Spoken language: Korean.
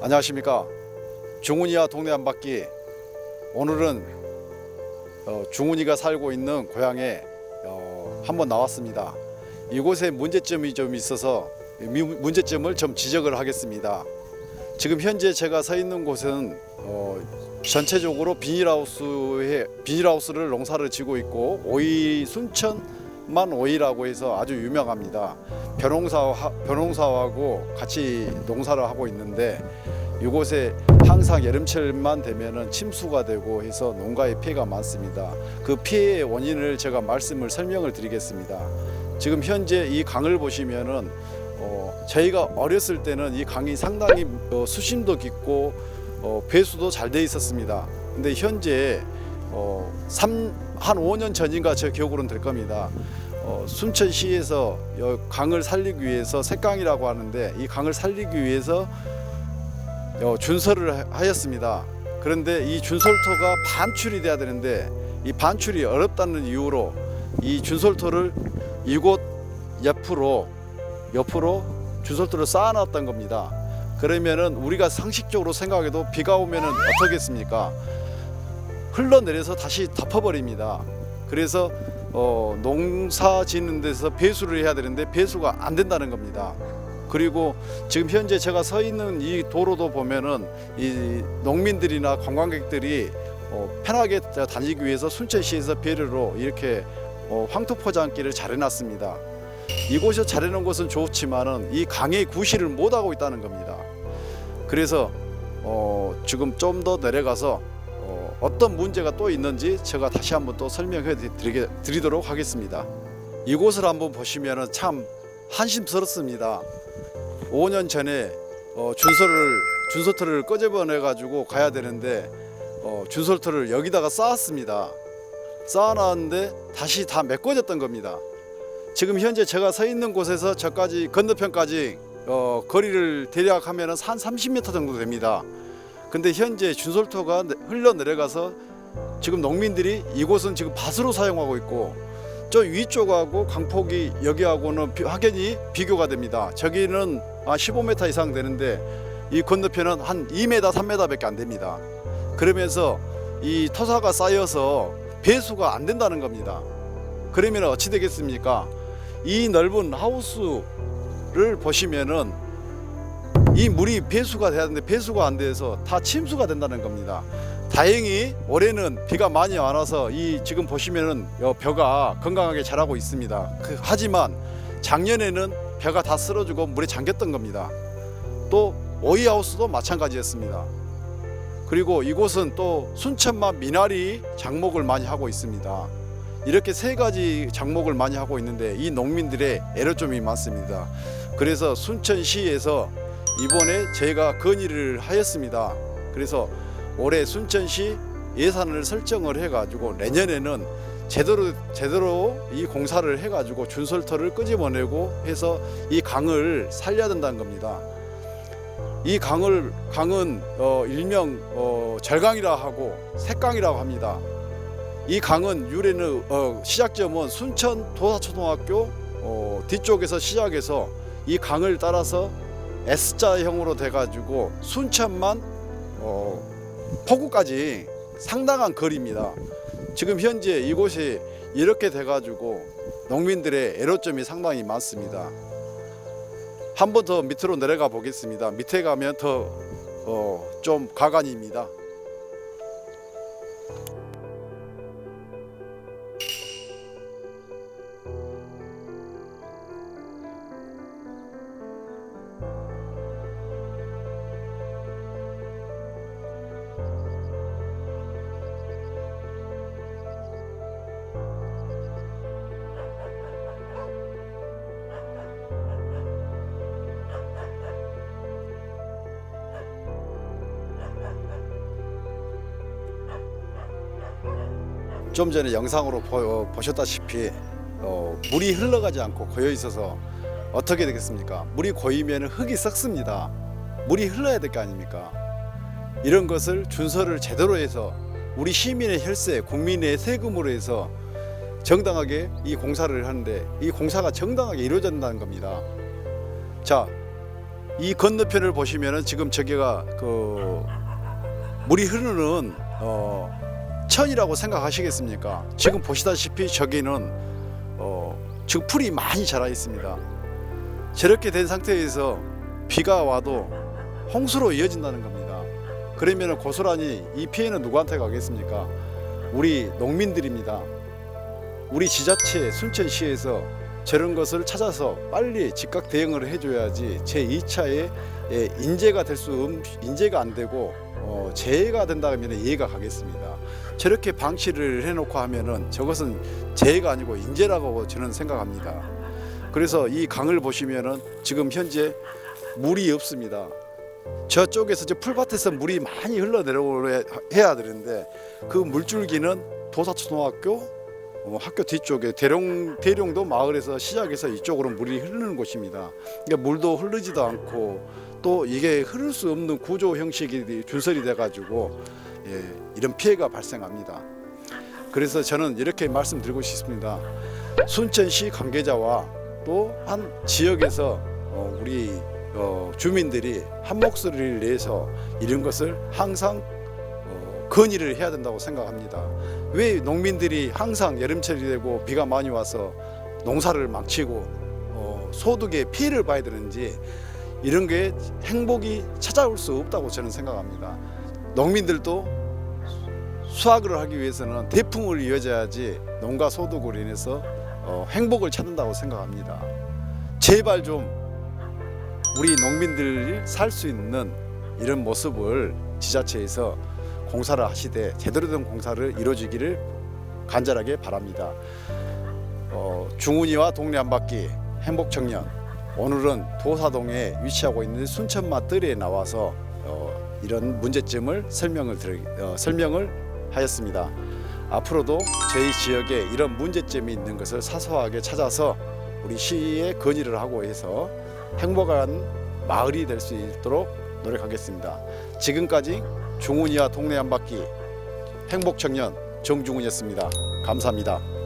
안녕하십니까? 중훈이와 동네 한 바퀴. 오늘은 어, 중훈이가 살고 있는 고향에 어, 한번 나왔습니다. 이곳에 문제점이 좀 있어서 미- 문제점을 좀 지적을 하겠습니다. 지금 현재 제가 서 있는 곳은 어, 전체적으로 비닐하우스에 비닐하우스를 농사를 지고 있고 오이 순천 만 오이라고 해서 아주 유명합니다 벼농사 벼농사하고 같이 농사를 하고 있는데 이곳에 항상 여름철만 되면은 침수가 되고 해서 농가에 피해가 많습니다. 그 피해의 원인을 제가 말씀을 설명을 드리겠습니다. 지금 현재 이 강을 보시면은 어, 저희가 어렸을 때는 이 강이 상당히 어, 수심도 깊고 어, 배수도 잘 돼 있었습니다. 근데 현재 어, 삼, 한 5년 전인가 제 기억으로는 될 겁니다. 어, 순천시에서 여 강을 살리기 위해서 색강이라고 하는데 이 강을 살리기 위해서 어, 준설을 하- 하였습니다. 그런데 이 준설토가 반출이 돼야 되는데 이 반출이 어렵다는 이유로 이 준설토를 이곳 옆으로 옆으로 준설토를 쌓아놨던 겁니다. 그러면은 우리가 상식적으로 생각해도 비가 오면은 어떻겠습니까? 흘러내려서 다시 덮어버립니다. 그래서 어, 농사 짓는 데서 배수를 해야 되는데 배수가 안 된다는 겁니다. 그리고 지금 현재 제가 서 있는 이 도로도 보면은 이 농민들이나 관광객들이 어, 편하게 다니기 위해서 순천시에서 배려로 이렇게 어, 황토 포장길을 잘 해놨습니다. 이곳이 잘 해놓은 것은 좋지만은 이 강의 구실을 못 하고 있다는 겁니다. 그래서 어, 지금 좀 더 내려가서 어, 어떤 문제가 또 있는지 제가 다시 한번 또 설명해 드리게, 드리도록 하겠습니다. 이곳을 한번 보시면은 참 한심스럽습니다. 5년 전에 어, 준설을 준설터를 꺼집어내 가지고 가야 되는데 어, 준설터를 여기다가 쌓았습니다. 쌓아놨는데 다시 다 메꿔졌던 겁니다. 지금 현재 제가 서 있는 곳에서 저까지 건너편까지 어, 거리를 대략 하면은 한 30m 정도 됩니다. 근데 현재 준설터가 내- 흘러 내려가서 지금 농민들이 이곳은 지금 밭으로 사용하고 있고 저 위쪽하고 강폭이 여기하고는 비- 확연히 비교가 됩니다. 저기는 아 15m 이상 되는데 이 건너편은 한 2m, 3m밖에 안 됩니다. 그러면서 이 토사가 쌓여서 배수가 안 된다는 겁니다. 그러면 어찌 되겠습니까? 이 넓은 하우스를 보시면은 이 물이 배수가 돼야 되는데 배수가 안 돼서 다 침수가 된다는 겁니다. 다행히 올해는 비가 많이 안 와서 이 지금 보시면은 요 벼가 건강하게 자라고 있습니다. 그, 하지만 작년에는 벼가 다 쓰러지고 물에 잠겼던 겁니다. 또 오이하우스도 마찬가지였습니다. 그리고 이곳은 또 순천만 미나리 장목을 많이 하고 있습니다. 이렇게 세 가지 장목을 많이 하고 있는데 이 농민들의 애로점이 많습니다. 그래서 순천시에서 이번에 제가 건의를 하였습니다. 그래서 올해 순천시 예산을 설정을 해가지고 내년에는 제대로 제대로 이 공사를 해가지고 준설터를 끄집어내고 해서 이 강을 살려야 된다는 겁니다. 이 강을 강은 어, 일명 어, 절강이라 하고 색강이라고 합니다. 이 강은 유래는 어, 시작점은 순천 도사초등학교 어, 뒤쪽에서 시작해서 이 강을 따라서 S자형으로 돼가지고 순천만 어, 포구까지 상당한 거리입니다. 지금 현재 이곳이 이렇게 돼가지고 농민들의 애로점이 상당히 많습니다. 한 번 더 밑으로 내려가 보겠습니다. 밑에 가면 더 어, 좀 가관입니다. 좀 전에 영상으로 보, 보셨다시피 어, 물이 흘러가지 않고 고여 있어서 어떻게 되겠습니까? 물이 고이면 흙이 썩습니다. 물이 흘러야 될 거 아닙니까? 이런 것을 준서를 제대로 해서 우리 시민의 혈세, 국민의 세금으로 해서 정당하게 이 공사를 하는데 이 공사가 정당하게 이루어진다는 겁니다. 자, 이 건너편을 보시면은 지금 저기가 그 물이 흐르는 어, 천이라고 생각하시겠습니까? 지금 보시다시피 저기는 어, 지금 풀이 많이 자라 있습니다. 저렇게 된 상태에서 비가 와도 홍수로 이어진다는 겁니다. 그러면 고스란히 이 피해는 누구한테 가겠습니까? 우리 농민들입니다. 우리 지자체 순천시에서 저런 것을 찾아서 빨리 즉각 대응을 해줘야지 제 2차에 인재가 될 수 인재가 안 되고 어, 재해가 된다 하면 이해가 가겠습니다. 저렇게 방치를 해놓고 하면은 저것은 재해가 아니고 인재라고 저는 생각합니다. 그래서 이 강을 보시면은 지금 현재 물이 없습니다. 저쪽에서 저 풀밭에서 물이 많이 흘러내려야 되는데 그 물줄기는 도사초등학교 어, 학교 뒤쪽에 대룡 대룡도 마을에서 시작해서 이쪽으로 물이 흐르는 곳입니다. 그러니까 물도 흐르지도 않고 또 이게 흐를 수 없는 구조 형식이 준설이 돼가지고 예, 이런 피해가 발생합니다. 그래서 저는 이렇게 말씀드리고 싶습니다. 순천시 관계자와 또 한 지역에서 어, 우리 어, 주민들이 한 목소리를 내서 이런 것을 항상 어, 건의를 해야 된다고 생각합니다. 왜 농민들이 항상 여름철이 되고 비가 많이 와서 농사를 망치고 어, 소득에 피해를 봐야 되는지 이런 게 행복이 찾아올 수 없다고 저는 생각합니다. 농민들도 수확을 하기 위해서는 대풍을 이어져야지 농가 소득으로 인해서 어, 행복을 찾는다고 생각합니다. 제발 좀 우리 농민들이 살 수 있는 이런 모습을 지자체에서 공사를 하시되 제대로 된 공사를 이루어지기를 간절하게 바랍니다. 어, 중훈이와 동네 한 바퀴 행복 청년 오늘은 도사동에 위치하고 있는 순천마 뜰에 나와서 어, 이런 문제점을 설명을 드리, 어, 설명을 하였습니다. 앞으로도 저희 지역에 이런 문제점이 있는 것을 사소하게 찾아서 우리 시에 건의를 하고 해서 행복한 마을이 될 수 있도록 노력하겠습니다. 지금까지 중훈이와 동네 한 바퀴 행복 청년 정중훈이었습니다. 감사합니다.